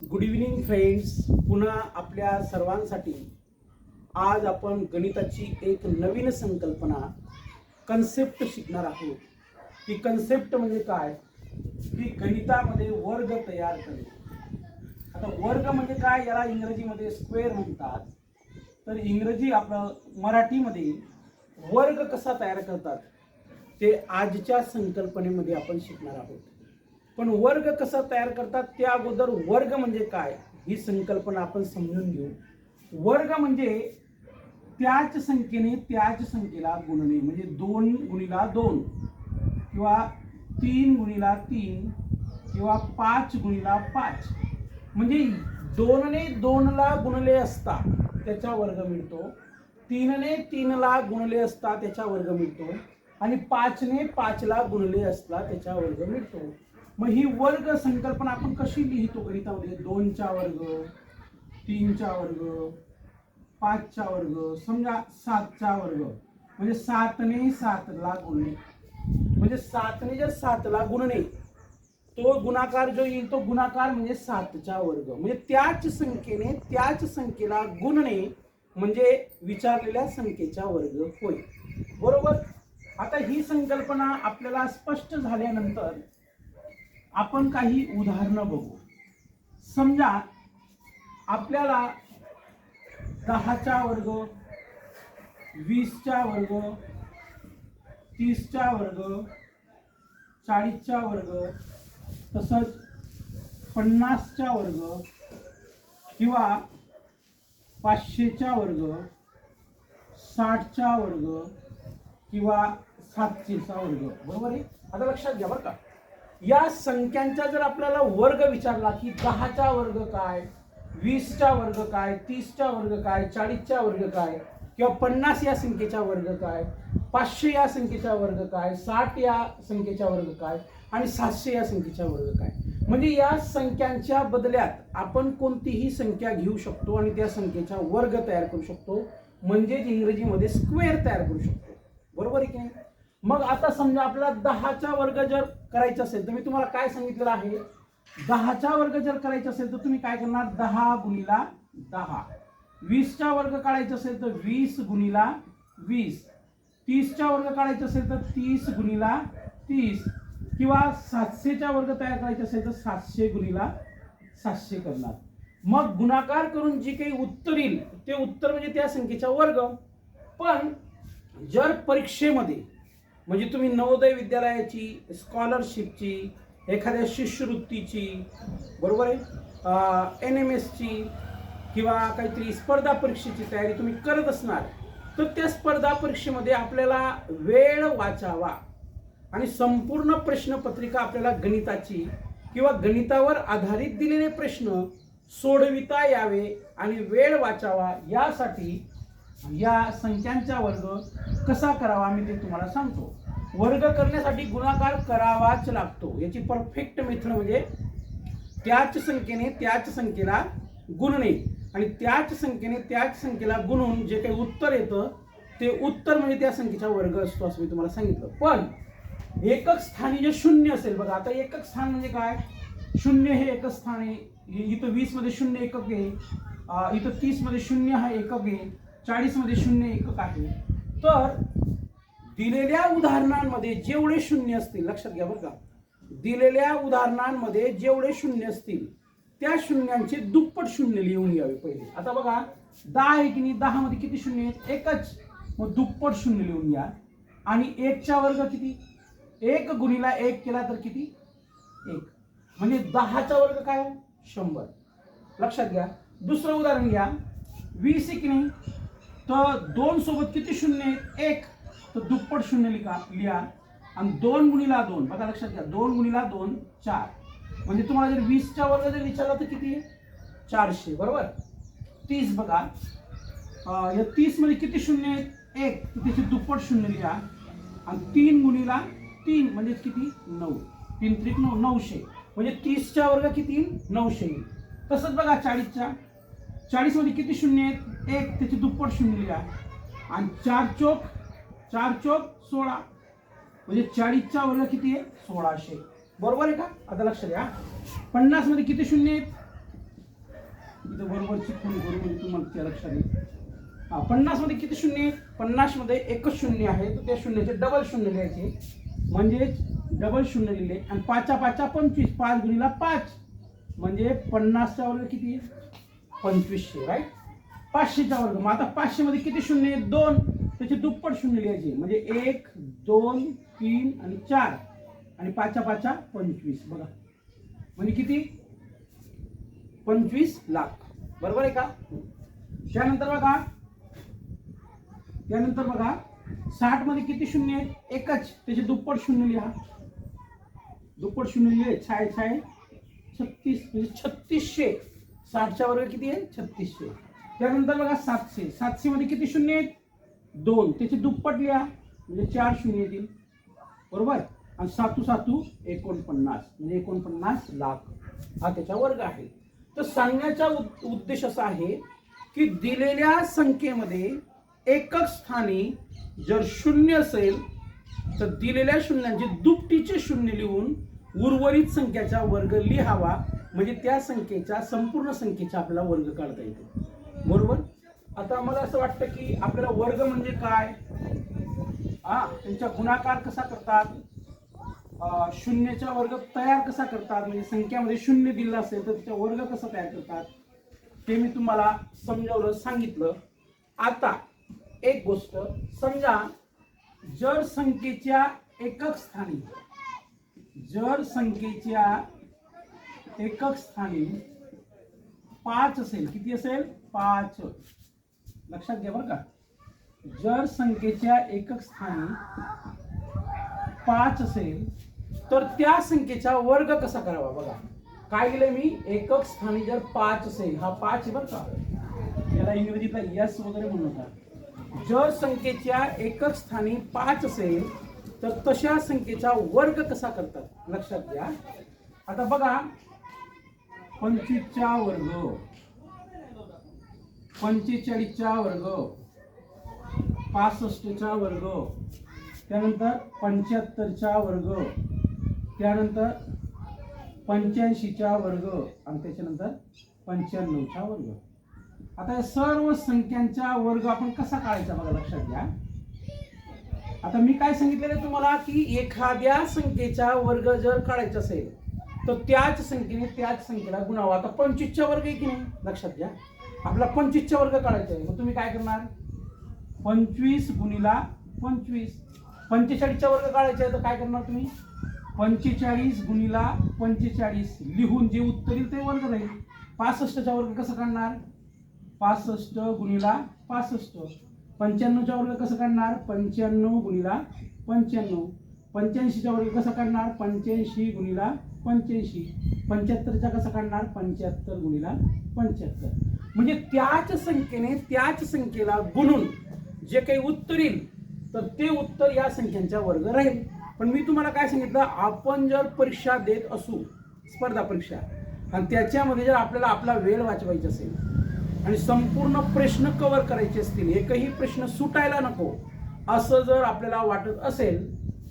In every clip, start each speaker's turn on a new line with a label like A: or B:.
A: Good evening friends पुन्हा आपल्या सर्वांसाठी आज आपण गणिताची एक नवीन संकल्पना कन्सेप्ट शिकणार आहोत. ती कन्सेप्ट म्हणजे काय? की गणितामध्ये वर्ग तयार करणे. आता वर्ग म्हणजे काय? याला इंग्रजीमध्ये स्क्वेअर म्हणतात. तर इंग्रजी आपलं मराठीमध्ये वर्ग कसा तयार करतात ते आजच्या संकल्पनेमध्ये आपण शिकणार आहोत. पण वर्ग कसा तयार करतात? त्या अगोदर वर्ग म्हणजे काय? ही संकल्पना आपण समजून घेऊ. वर्ग म्हणजे त्याच संख्येने त्याच संख्येला गुणणे. म्हणजे दोन गुणिला दोन किंवा तीन गुणिला तीन किंवा पाच गुणिला पाच. म्हणजे दोनने दोनला गुणले असता त्याचा वर्ग मिळतो. तीनने तीनला गुणले असता त्याचा वर्ग मिळतो. आणि पाचने पाचला गुणले असता त्याचा वर्ग मिळतो. मग ही वर्ग संकल्पना आपण कशी लिहितो गणितामध्ये? दोनचा वर्ग तीनचा वर्ग पाचचा वर्ग समजा सातचा वर्ग. म्हणजे सातने सातला गुणणे म्हणजे सातने जर सातला गुणणे तो गुणाकार जो येईल तो गुणाकार म्हणजे सातचा वर्ग. म्हणजे त्याच संख्येने त्याच संख्येला गुणणे म्हणजे विचारलेल्या संख्येचा वर्ग होय. बरोबर? आता ही संकल्पना आपल्याला स्पष्ट झाल्यानंतर आपण काही उदाहरणं बघू. समजा आपल्याला दहाचा वर्ग वीसचा वर्ग तीसचा वर्ग चाळीसचा वर्ग तसंच पन्नासचा वर्ग किंवा पाचशेचा वर्ग साठचा वर्ग किंवा सातशेचा वर्ग. बरोबर आहे? आता लक्षात घ्या बरं का. या संख्यांचा जर आपल्याला वर्ग विचारला की दहाचा वर्ग काय वीसचा वर्ग काय तीसचा वर्ग काय चाळीसचा वर्ग काय किंवा पन्नास या संख्येचा वर्ग काय पाचशे या संख्येचा वर्ग काय साठ या संख्येचा वर्ग काय आणि सातशे या संख्येचा वर्ग काय. म्हणजे या संख्यांच्या बदल्यात आपण कोणतीही संख्या घेऊ शकतो आणि त्या संख्येचा वर्ग तयार करू शकतो. म्हणजेच इंग्रजीमध्ये स्क्वेअर तयार करू शकतो. बरोबर आहे की नाही? मग आता समजा आपला दहाचा वर्ग जर करायचा असेल तर मी तुम्हाला काय सांगितलेलं आहे? दहाचा वर्ग जर करायचा असेल तर तुम्ही काय करणार? दहा गुणिला दहा. वीसचा वर्ग काढायचा असेल तर वीस गुणिला वीस. तीसचा वर्ग काढायचा असेल तर तीस गुणिला तीस. किंवा सातशेचा वर्ग तयार करायचा असेल तर सातशे गुणिला सातशे करणार. मग गुणाकार करून जे काही उत्तर येईल ते उत्तर म्हणजे त्या संख्येचा वर्ग. पण जर परीक्षेमध्ये म्हणजे तुम्ही नवोदय विद्यालयाची स्कॉलरशिपची एखाद्या शिष्यवृत्तीची बरोबर आहे? एन एम एसची किंवा काहीतरी स्पर्धा परीक्षेची तयारी तुम्ही करत असणार तर त्या स्पर्धा परीक्षेमध्ये आपल्याला वेळ वाचावा. आणि संपूर्ण प्रश्नपत्रिका आपल्याला गणिताची किंवा गणितावर आधारित दिलेले प्रश्न सोडविता यावे आणि वेळ वाचावा यासाठी या संख्यांचा वर्ग कसा करावा मी ते तुम्हाला सांगतो. वर्ग करण्यासाठी गुणाकार करावाच लागतो. याची परफेक्ट मेथड म्हणजे त्याच संख्येने त्याच संख्येला गुणणे. आणि त्याच संख्येने त्याच संख्येला गुणून जे काही उत्तर येतं ते उत्तर म्हणजे त्या संख्येचा वर्ग असतो असं मी तुम्हाला सांगितलं. पण एकक स्थानी जे शून्य असेल बघा आता एकक स्थान म्हणजे काय? शून्य हे एकच स्थान आहे. इथं वीसमध्ये शून्य एकक आहे. इथं तीसमध्ये शून्य हा एकक आहे. चाळीसमध्ये शून्य एकक आहे. तर दिलेल्या उदाहरणांमध्ये जेवढे शून्य असतील लक्षात घ्या बरं का. दिलेल्या उदाहरणांमध्ये जेवढे शून्य असतील त्या शून्यांचे दुप्पट शून्य लिहून घ्यावे पहिले. आता बघा दहा आहे की नाही दहामध्ये किती शून्य आहेत? एकच. मग दुप्पट शून्य लिहून घ्या. आणि एकचा वर्ग किती? एक गुणीला एक केला तर किती? एक. म्हणजे दहाचा वर्ग काय? शंभर. लक्षात घ्या. दुसरं उदाहरण घ्या. वीस आहे की नाही तर दोन सोबत किती शून्य आहेत? एक. तर दुप्पट शून्य लिहा लिहा. आणि दोन गुणीला दोन. बघा लक्षात घ्या. दोन गुणीला दोन चार. म्हणजे तुम्हाला जर वीसच्या वर्ग जर विचारला तर किती? आहे चारशे. बरोबर? तीस बघा. या तीसमध्ये किती शून्य आहेत? एक. तर त्याची दुप्पट शून्य लिहा. आणि तीन गुणीला तीन म्हणजे किती? नऊ. तीन त्रिक नऊ नऊशे. म्हणजे तीसच्या वर्ग किती? नऊशे. येईल तसंच बघा चाळीसच्या. चाळीसमध्ये किती शून्य आहेत? एक त्याची दुप्पट शून्य लिहा. आणि चार चोक चार चोक सोळा. म्हणजे चाळीसचा वर्ग किती आहे? सोळाशे. बरोबर आहे का? आता लक्ष द्या. पन्नासमध्ये किती शून्य आहेत? इथं बरोबरची खून करू म्हणजे तुम्हाला त्या लक्षात येईल. हा पन्नासमध्ये किती शून्य आहेत? पन्नासमध्ये एकच शून्य आहे. तर त्या शून्याचे डबल शून्य लिहायचे. म्हणजेच डबल शून्य लिहिले. आणि पाचा पाचा पंचवीस. पाच गुणीला पाच. म्हणजे पन्नासचा वर्ग किती पंचवीसशे राईट पाचशेचा वर्ग. मग आता पाचशेमध्ये किती शून्य आहेत दोन. त्याचे दुप्पट शून्य लिहायचे. म्हणजे एक दोन तीन आणि चार. आणि पाचा पाचा पंचवीस. बघा. म्हणजे किती? पंचवीस लाख. बरोबर आहे का? त्यानंतर बघा. त्यानंतर बघा. साठमध्ये किती शून्य आहेत एकच. त्याचे दुप्पट शून्य लिहा. दुप्पट शून्य लिहिले छाय छाय. छत्तीस. म्हणजे छत्तीसशे. साठच्या वर्ग किती आहे? छत्तीसशे. त्यानंतर बघा सातशे. सातशे मध्ये किती शून्य आहेत? दोन. त्याचे दुप्पट लिहा. म्हणजे चार शून्य येतील. बरोबर? आणि सातू सातू एकोणपन्नास. म्हणजे एकोणपन्नास लाख हा त्याचा वर्ग आहे. तर सांगण्याचा उद्देश असा आहे की दिलेल्या संख्येमध्ये एकक स्थानी जर शून्य असेल तर दिलेल्या शून्यांचे दुपटीचे शून्य लिहून उर्वरित संख्याचा वर्ग लिहावा. म्हणजे त्या संख्येच्या संपूर्ण संख्येचा आपल्याला वर्ग काढता येतो. बरोबर? आता मला असं वाटतं की आपल्याला वर्ग म्हणजे काय? हा त्यांचा गुणाकार कसा करतात? शून्यचा वर्ग तयार कसा करतात? म्हणजे संख्यामध्ये शून्य दिलं असेल तर त्याचा वर्ग कसा तयार करतात? ते मी तुम्हाला समजावलं सांगितलं. आता एक गोष्ट समजा जर संख्येच्या एकक स्थानी जर संख्येच्या एकक स्थानी पाच असेल. किती असेल? पाच. लक्षात घ्या बरं का. जर संख्येच्या एकक स्थानी पाच असेल तर त्या संख्येचा वर्ग कसा करावा? बघा. काय केलंय मी? एकक स्थानी जर पाच असेल हा पाच आहे बरं का. याला इंग्रजीतला यस वगैरे म्हणू जर संख्येच्या एकक स्थानी पाच असेल तर तशा संख्येचा वर्ग कसा करतात? लक्षात घ्या. आता बघा पंचवीसचा वर्ग. पंचेचाळीसचा वर्ग. पासष्टचा वर्ग. त्यानंतर पंच्याहत्तरचा वर्ग. त्यानंतर पंच्याऐंशीचा वर्ग आणि त्याच्यानंतर पंच्याण्णवचा वर्ग. आता या सर्व संख्यांचा वर्ग आपण कसा काढायचा बघा लक्षात घ्या. आता मी काय सांगितलेलं तुम्हाला की एखाद्या संख्येचा वर्ग जर काढायचा असेल तर त्याच संख्येने त्याच संख्येला गुणावा. आता पंचवीसचा वर्ग आहे की नाही? लक्षात घ्या. आपला पंचवीसचा वर्ग काढायचा आहे. मग तुम्ही काय करणार? पंचवीस गुणीला पंचवीस. पंचेचाळीसचा वर्ग काढायचा आहे तर काय करणार तुम्ही? पंचेचाळीस गुणीला पंचेचाळीस. लिहून जे उत्तर येईल ते वर्ग राहील. पासष्टचा वर्ग कसं काढणार? पासष्ट गुणीला पासष्ट. पंच्याण्णवचा वर्ग कसं काढणार? पंच्याण्णव गुणीला पंच्याण्णव. पंच्याऐंशीचा वर्ग कसा काढणार? पंच्याऐंशी गुणीला पंच्याऐंशी. पंच्याहत्तरचा कसा काढणार? पंच्याहत्तर गुणीला पंच्याहत्तर. म्हणजे त्याच संख्येने त्याच संख्येला गुणून जे काही उत्तर येईल तर ते उत्तर या संख्यांचा वर्ग राहील. पण मी तुम्हाला काय सांगितलं? आपण जर परीक्षा देत असू स्पर्धा परीक्षा आणि त्याच्यामध्ये जर आपल्याला आपला वेळ वाचवायचा असेल आणि संपूर्ण प्रश्न कव्हर करायचे असतील एकही प्रश्न सुटायला नको असं जर आपल्याला वाटत असेल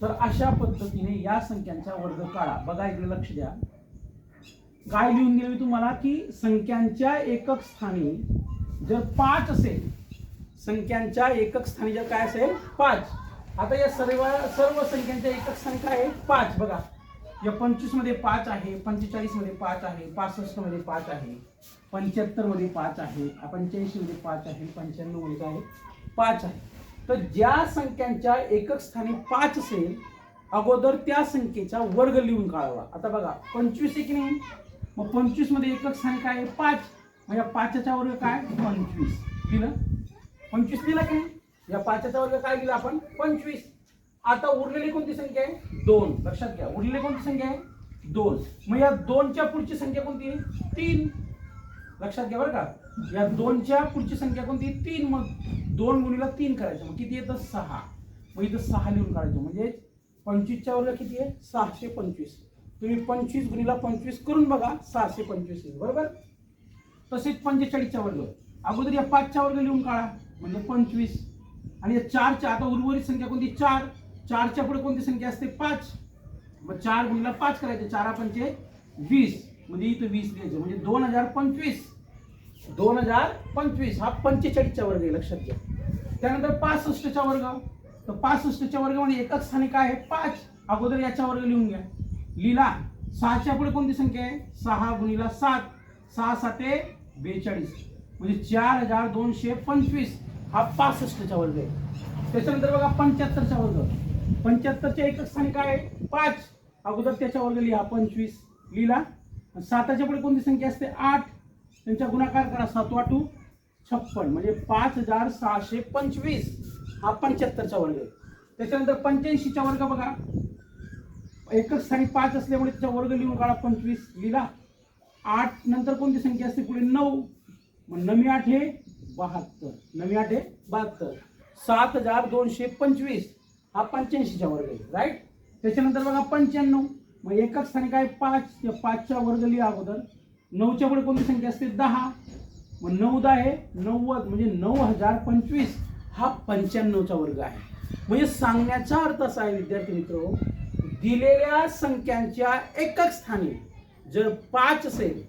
A: तर अशा पद्धतीने या संख्यांचा वर्ग काढा. बघा इकडे लक्ष द्या. काय लिहून दिलं मी तुम्हाला की संख्यांच्या एकक स्थानी जर पाच असेल संख्यांच्या एकक स्थानी जर काय असेल पाच. आता या सर्व सर्व संख्यांच्या एकक स्थानी काय आहे? पाच. बघा. या पंचवीसमध्ये पाच आहे पंचेचाळीसमध्ये पाच आहे पासष्टमध्ये पाच आहे पंच्याहत्तरमध्ये पाच आहे पंच्याऐंशी मध्ये पाच आहे पंच्याण्णवमध्ये काय आहे? पाच आहे. तर ज्या संख्यांच्या एकक स्थानी पाच असेल अगोदर त्या संख्येचा वर्ग लिहून काढावा. आता बघा पंचवीस आहे की नाही? मग पंचवीसमध्ये एकक स्थानी काय आहे? पाच. मग या पाचचा वर्ग काय? पंचवीस. दिलं पंचवीस दिला की या पाचचा वर्ग काय दिला आपण? पंचवीस. आता उरलेली कोणती संख्या आहे? दोन. लक्षात घ्या उरलेली कोणती संख्या आहे? दोन. मग या दोनच्या पुढची संख्या कोणती आहे? तीन. लक्षात घ्या बरं का. या दोनच्या पुढची संख्या कोणती? तीन. मग दोन गुणीला तीन करायचं. मग किती येतं? सहा. मग इथं सहा लिहून काढायचं. म्हणजे पंचवीसच्या वर्ग किती आहे? सहाशे पंचवीस. तुम्ही पंचवीस गुणीला पंचवीस करून बघा सहाशे पंचवीस येईल. बरोबर? तसेच पंचेचाळीसच्या वर्ग अगोदर या पाचच्या वर्ग लिहून काढा. म्हणजे पंचवीस. आणि या चारच्या आता उर्वरित संख्या कोणती? चार. चारच्या पुढे कोणती संख्या असते? पाच. मग चार गुणीला पाच करायचे. चारा पंचे वीस. म्हणजे इथं वीस लिहायचं. म्हणजे दोन हजार पंचवीस. दोन हजार पंचवीस हा पंचेचाळीसचा वर्ग आहे लक्षात घ्या. त्यानंतर पासष्टचा वर्ग. तर पासष्टच्या वर्गामध्ये म्हणजे एकच स्थानिक आहे पाच. अगोदर याचा वर्ग लिहून घ्या. लिहिला सहाच्या पुढे कोणती संख्या आहे? सहा गुणिला सात. सहा साते बेचाळीस. म्हणजे चार हजार दोनशे पंचवीस हा पासष्टचा वर्ग आहे. त्याच्यानंतर बघा पंच्याहत्तरचा वर्ग. पंच्याहत्तरच्या एकच स्थानिक आहे पाच. अगोदर त्याच्या वर्ग लिहा पंचवीस. लिहिला. साताच्या पुढे कोणती संख्या असते? आठ. त्यांचा गुणाकार करा सात वाटू छप्पन. म्हणजे पाच हजार सहाशे पंचवीस. हा पंच्याहत्तरचा वर्ग आहे. त्याच्यानंतर पंच्याऐंशीचा वर्ग बघा. एकच स्थानी पाच असल्यामुळे त्याचा वर्ग लिहून काढा पंचवीस. लिहिला. आठ नंतर कोणती संख्या असते? पुढे नऊ. मग नवी आठ हे बहात्तर. नवी आठ हे बहात्तर. सात हजार दोनशे पंचवीस. हा पंच्याऐंशीचा वर्ग आहे. राईट त्याच्यानंतर बघा पंच्याण्णव. मग एकच स्थानिक आहे पाच. त्या पाचच्या वर्ग लिहा अगोदर. नऊच्या पुढे कोणती संख्या असते? दहा. मग नऊ दहा आहे नव्वद म्हणजे नऊ हजार पंचवीस. हा पंच्याण्णवचा वर्ग आहे. म्हणजे सांगण्याचा अर्थ असा आहे विद्यार्थी मित्र दिलेल्या संख्यांच्या एकक स्थानी जर पाच असेल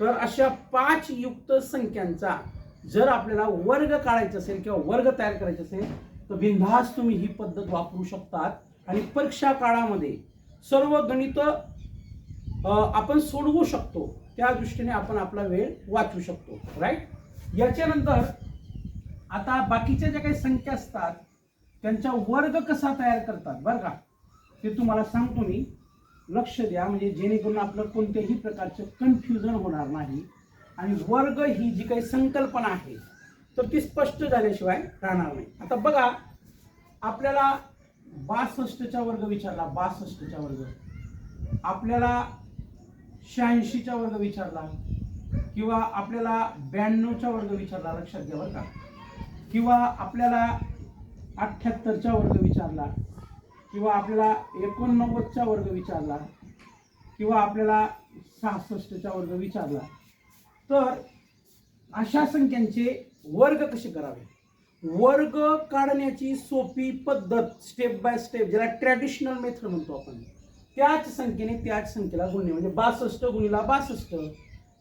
A: तर अशा पाच युक्त संख्यांचा जर आपल्याला वर्ग काढायचा असेल किंवा वर्ग तयार करायचा असेल तर बिनधास्त तुम्ही ही पद्धत वापरू शकतात. आणि परीक्षा काळामध्ये सर्व गणित आपण सोडवू शकतो. त्या दृष्टीने आपण आपला वेळ वाचू शकतो राईट याच्यानंतर आता बाकीच्या ज्या काही संख्या असतात त्यांचा वर्ग कसा तयार करतात बरं का? ते तुम्हाला सांगतो मी. लक्ष द्या म्हणजे जेणेकरून आपलं कोणत्याही प्रकारचं कन्फ्युजन होणार नाही. आणि वर्ग ही जी काही संकल्पना आहे तर ती स्पष्ट झाल्याशिवाय राहणार नाही. आता बघा आपल्याला बासष्टचा वर्ग विचारला बासष्टचा वर्ग. आपल्याला शहाऐंशीचा वर्ग विचारला किंवा आपल्याला ब्याण्णवचा वर्ग विचारला लक्षात घ्या बरं का. किंवा आपल्याला अठ्ठ्याहत्तरचा वर्ग विचारला किंवा आपल्याला एकोणनव्वदचा वर्ग विचारला किंवा आपल्याला सहासष्टचा वर्ग विचारला तर अशा संख्यांचे वर्ग कसे करावे? वर्ग काढण्याची सोपी पद्धत स्टेप बाय स्टेप ज्याला ट्रॅडिशनल मेथड म्हणतो आपण. त्याच संख्येने त्याच संख्येला गुणणे. म्हणजे बासष्ट गुणिला बासष्ट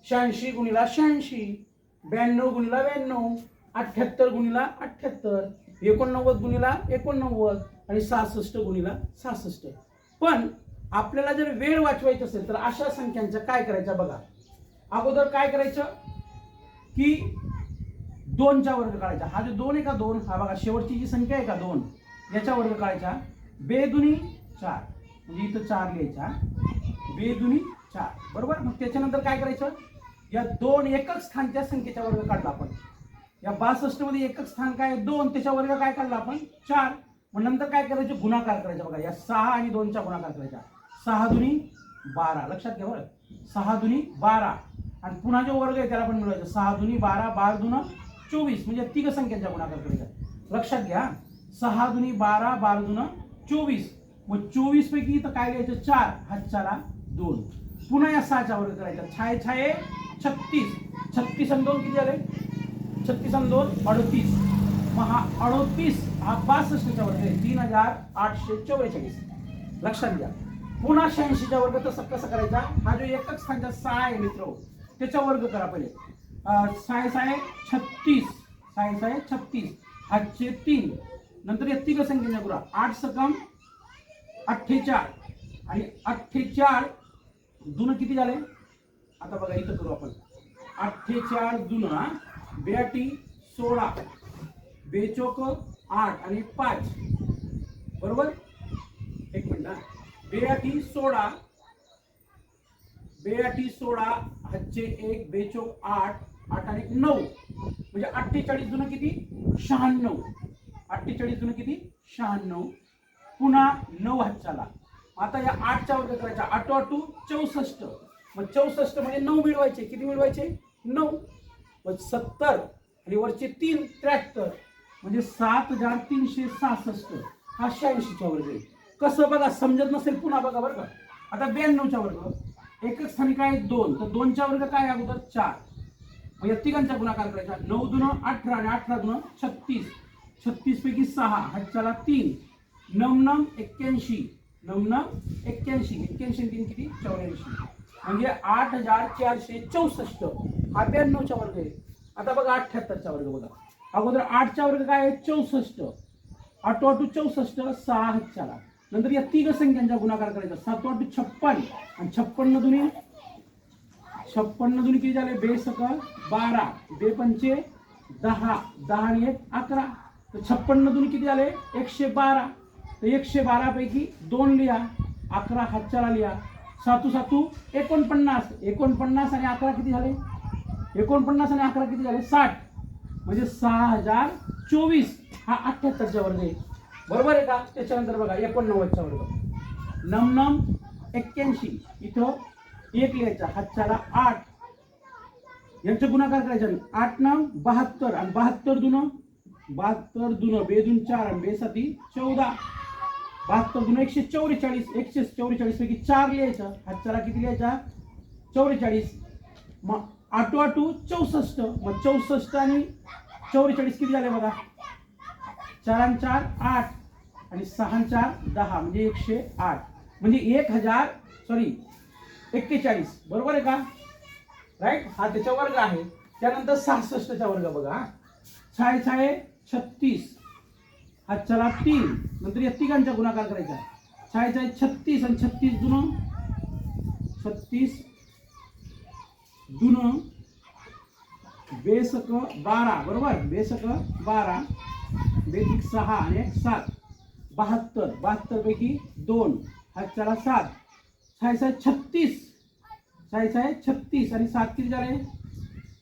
A: शहाऐंशी गुणिला शहाऐंशी ब्याण्णव गुणिला ब्याण्णव अठ्ठ्याहत्तर गुणिला अठ्ठ्याहत्तर एकोणनव्वद गुणिला एकोणनव्वद आणि सहासष्ट गुणिला सहासष्ट. पण आपल्याला जर वेळ वाचवायचं असेल तर अशा संख्यांचं काय करायचं बघा. अगोदर काय करायचं? की दोनचा वर्ग काढायचा. हा जो दोन आहे का दोन? हा बघा शेवटची जी संख्या आहे का दोन? याचा वर्ग काढायचा. बेदुनी चार. म्हणजे इथं चार लिहायचा बेदुनी चार. बरोबर? मग त्याच्यानंतर काय करायचं? या दोन एकक स्थानच्या संख्येचा वर्ग काढला आपण. या बासष्टमध्ये एकक स्थान काय? दोन. त्याच्या वर्ग काय काढला आपण? चार. मग नंतर काय करायचं? गुणाकार करायचा बघा. या सहा आणि दोनचा गुणाकार करायचा. सहा दुनी बारा. लक्षात घ्या बरं. सहा दुनी बारा. आणि पुन्हा जो वर्ग आहे त्याला पण मिळवायचं. सहा दुनी बारा बारा दुन चोवीस. म्हणजे तिघ संख्यांचा गुणाकार करायचा. लक्षात घ्या. सहा दुनी बारा बारा दुन चोवीस. मग चोवीस पैकी इथं काय घ्यायचं? चार. हातच्याला दोन. पुन्हा या सहाच्या वर्ग करायचा. छाये छाये छत्तीस. छत्तीस आणि दोन किती झाले छत्तीस आणि दोन अडतीस. मग हा अडतीस हा बासष्टच्या वर्ग आहे. तीन हजार आठशे चौवेचाळीस लक्षात घ्या. पुन्हा शहाऐंशीचा वर्ग तसं कसा करायचा? हा जो एकच स्थानचा सहा आहे मित्र त्याचा वर्ग करा पहिले. साय साय छत्तीस. साय साय छत्तीस. हातचे तीन. नंतर या तिघ संख्येच्या करा आठ सकम अठ्ठेचाळ. आणि अठ्ठेचाळ दुन किती झाले? आता बघा इथं करू आपण. अठ्ठेचाळ दुना बेटी सोळा. बेचोक आठ आणि पाच. बरोबर? एक मिनिट हा. बेआटी सोळा. बेआटी सोळा हातचे एक बेचोक आठ आठ आणि नऊ. म्हणजे अठ्ठेचाळीस जुनं किती? शहाण्णव. अठ्ठेचाळीस जुनं किती? शहाण्णव. पुन्हा नऊ हातच्याला. आता या आठच्या वर्ग करायचा आठो आठू चौसष्ट. मग चौसष्ट म्हणजे नऊ मिळवायचे. किती मिळवायचे? नऊ. मग सत्तर. आणि वरचे तीन त्र्याहत्तर. म्हणजे सात हजार तीनशे सहासष्ट. हा शहाऐंशीचा वर्ग आहे. कसं बघा समजत नसेल पुन्हा बघा बरं का. आता ब्याण्णवचा वर्ग. एकच स्थानिक काय आहे? दोन. तर दोनचा वर्ग काय अगोदर? चार. मग या तिघांचा गुणाकार करायचा. नऊ दुनं अठरा आणि अठरा दुनं छत्तीस. छत्तीसपैकी सहा. हातच्याला तीन. नम नम एक्क्याऐंशी नम नम एक्क्याऐंशी एक्क्याऐंशी तीन किती? चौऱ्याऐंशी. म्हणजे आठ हजार चारशे चौसष्ट. हा ब्याण्णवचा वर्ग आहे. आता बघा अठ्ठ्याहत्तरचा वर्ग बघा. अगोदर आठचा वर्ग काय आहे? चौसष्ट. आठ आठू चौसष्ट सहा हातच्याला नंतर या तिघ संख्यांचा गुणाकार करायचा. सात आठू छप्पन. आणि छप्पन्न दुनी छप्पन्न दुनी किती झाले? बेसक बारा. बे पंचे दहा. दहा आणि एक अकरा. तर छप्पन्न दुनी किती झाले? एकशे बारा. तर एकशे बारापैकी दोन लिहा अकरा हातच्याला लिहा. सातू सातू एकोणपन्नास. एकोणपन्नास आणि अकरा किती झाले? एकोणपन्नास आणि अकरा किती झाले? साठ. म्हणजे सहा हजार चोवीस. हा अठ्ठ्याहत्तरचा वर्ग आहे. बरोबर आहे का? त्याच्यानंतर बघा एकोणनव्वदचा वर्ग. नम नम एक्क्याऐंशी. इथं एक लिहायचा. हातच्याला आठ. यांचे गुणाकार करायचे आठ नम बहात्तर. आणि बहात्तर दुन? बहात्तर दुन. बेदून चार आणि बे साती चौदा. बहात्तर दुन एकशे चौवेचाळीस एकशे चौवेचाळीस पैकी चार लिहायचा. हातच्याला किती लिहायचा? चौवेचाळीस. मग आटू आटू चौसष्ट. मग चौसष्ट आणि चौवेचाळीस किती झाले बघा? चारान चार आठ. आणि सहा चार दहा. म्हणजे एकशे आठ. म्हणजे एक हजार सॉरी एक्केचाळीस. बरोबर आहे का? राईट हा त्याचा वर्ग आहे. त्यानंतर सहासष्टचा वर्ग बघा हा. छाय छाये छत्तीस. हातच्याला तीन नंतर या तिघांचा गुणाकार करायचा. छाय छाय छत्तीस आणि छत्तीस जुनं छत्तीस दुन. बेसक बारा बरोबर? बेसक बारा बेसिक सहा आणि एक सात. बहात्तर बहात्तरपैकी दोन दोन. चला सात. छाय छाय छत्तीस. छाय छाय छत्तीस आणि सात किती झाले?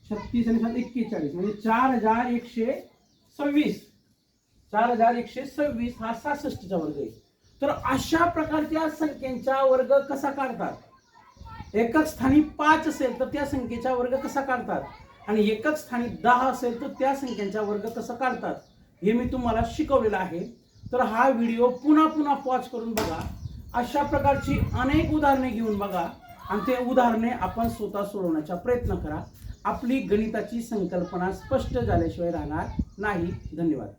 A: छत्तीस आणि सात एक्केचाळीस. म्हणजे चार हजार एकशे सव्वीस. चार हजार एकशे सव्वीस हा सहासष्टचा वर्ग आहे. तर अशा प्रकारच्या संख्येचा वर्ग कसा काढतात? एकच स्थानी पाच असेल तर त्या संख्येचा वर्ग कसा काढतात? आणि एकच स्थानी दहा असेल तर त्या संख्यांचा वर्ग कसा काढतात? हे मी तुम्हाला शिकवलेलं आहे. तर हा व्हिडिओ पुन्हा पुन्हा पॉज करून बघा. अशा प्रकारची अनेक उदाहरणे घेऊन बघा. आणि ते उदाहरणे आपण स्वतः सोडवण्याचा प्रयत्न करा. आपली गणिताची संकल्पना स्पष्ट झाल्याशिवाय राहणार नाही. धन्यवाद.